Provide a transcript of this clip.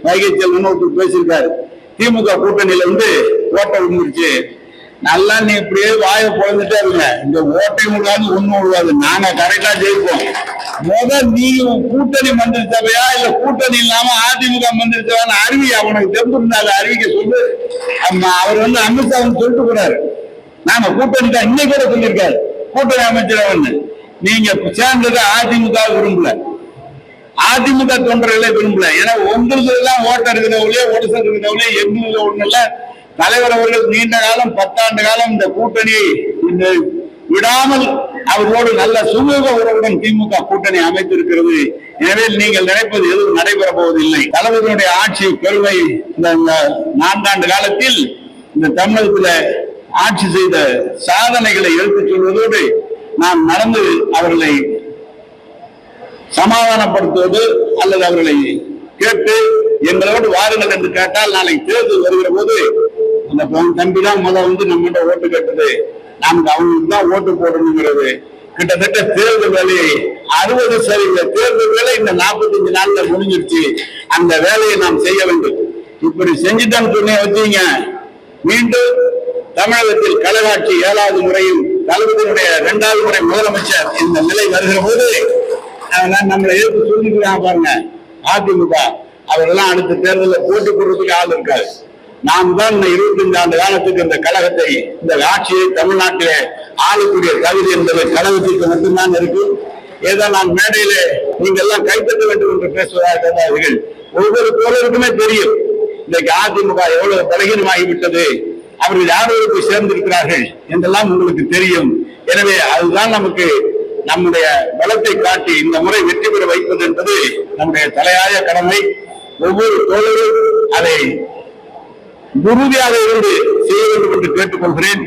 வைகை செல்வன் ஒருத்தர் பேசியிருக்காரு. திமுக கூட்டணியில வந்து ஓட்டை விழுந்துருச்சு. நல்லா நீ இப்படியே வாயை பொழந்துட்டே இருங்க. இந்த ஓட்டை விடாது ஒண்ணு விடாது நாங்க கரெக்டா ஜெயிப்போம். முதல் நீ கூட்டணி மந்திரி சபையா இல்ல கூட்டணி இல்லாம அதிமுக மந்திரி சபையான அறிவி. அவனுக்கு தெரிஞ்சிருந்தா அதை அறிவிக்க சொல்லு. அம்மா, அவர் வந்து அமித்ஷா சொல்லிட்டு போறாரு. நாங்க கூட்டணி தான். இன்னைக்கு கூட சொல்லியிருக்காரு. கூட்டணி அமைச்சரவன்னு நீங்க சேர்ந்தது அதிமுக விரும்பல. அதிமுக தொண்டர்களை விரும்பல. ஏன்னா உங்களுக்கு எல்லாம் ஓட்ட இருக்கிறவங்களே ஓட்டு இருக்கிறவங்களே எங்களுக்கு ஒண்ணு இல்ல தலைவர் அவர்கள் நீண்ட காலம் பத்தாண்டு காலம் இந்த கூட்டணியை இந்த விடாமல் அவர்களோடு நல்ல சுமூக உறவுடன் திமுக கூட்டணி அமைத்திருக்கிறது. எனவே நீங்கள் நினைப்பது எதுவும் நடைபெற போவதில்லை தலைவர்களுடைய ஆட்சி பெருமை இந்த இந்த நான்காண்டு காலத்தில் இந்த தமிழகத்துல ஆட்சி செய்த சாதனைகளை எடுத்துச் சொல்வதோடு நாம் நடந்து அவர்களை சமாதானப்படுத்துவது அல்லது அவர்களை கேட்டு எங்களோடு வாருங்கள் என்று கேட்டால் நாளை தேர்தல் வருகிற போது அந்த தம்பிதான் தம்பி தான் முதல் வந்து நம்மகிட்ட ஓட்டு கேட்டது. நமக்கு அவங்களுக்கு தான் ஓட்டு போடணுங்கிறது. கிட்டத்தட்ட தேர்தல் வேலையை அறுபது சதவீத தேர்தல் வேலை இந்த 45 நாள்ல முடிஞ்சிருச்சு. அந்த வேலையை நாம் செய்ய வேண்டும். இப்படி செஞ்சுட்டான்னு சொன்னே வச்சீங்க. மீண்டும் தமிழகத்தில் கலகாட்சி ஏழாவது முறையும் தளபதியினுடைய இரண்டாவது முறை முதலமைச்சர் இந்த நிலை வருகிற போது அதெல்லாம் நம்மளை எதிர்த்து சொல்லிக்கிறாங்க பாருங்க. அதிமுக. அவரெல்லாம் அடுத்த தேர்தலில் போட்டி போடுறதுக்கு ஆள் இருக்காது. நாம் தான் இந்த இருபத்தஞ்சு ஆண்டு காலத்துக்கு இந்த கழகத்தை இந்த ஆட்சியை தமிழ்நாட்டிலே ஆளக்கூடிய தகுதி என்பது கழகத்திற்கு மட்டும்தான் இருக்கு. ஏதோ நான் மேடையிலே நீங்க எல்லாம் கைத்தட்ட வேண்டும் என்று பேசுவதாக இருந்தார்கள் ஒவ்வொரு தோழருக்குமே தெரியும். இன்றைக்கு அதிமுக எவ்வளவு பலகீனமாகிவிட்டது. அவர்கள் யாரோடு போய் சேர்ந்திருக்கிறார்கள் என்றெல்லாம் உங்களுக்கு தெரியும். எனவே அதுதான் நமக்கு நம்முடைய பலத்தை காட்டி இந்த முறை வெற்றி பெற வைப்பது என்பது நம்முடைய தலையாய கடமை. ஒவ்வொரு தோழரும் அதை உறுதியாக இருந்து செய்ய வேண்டும் என்று கேட்டுக்கொள்கிறேன்.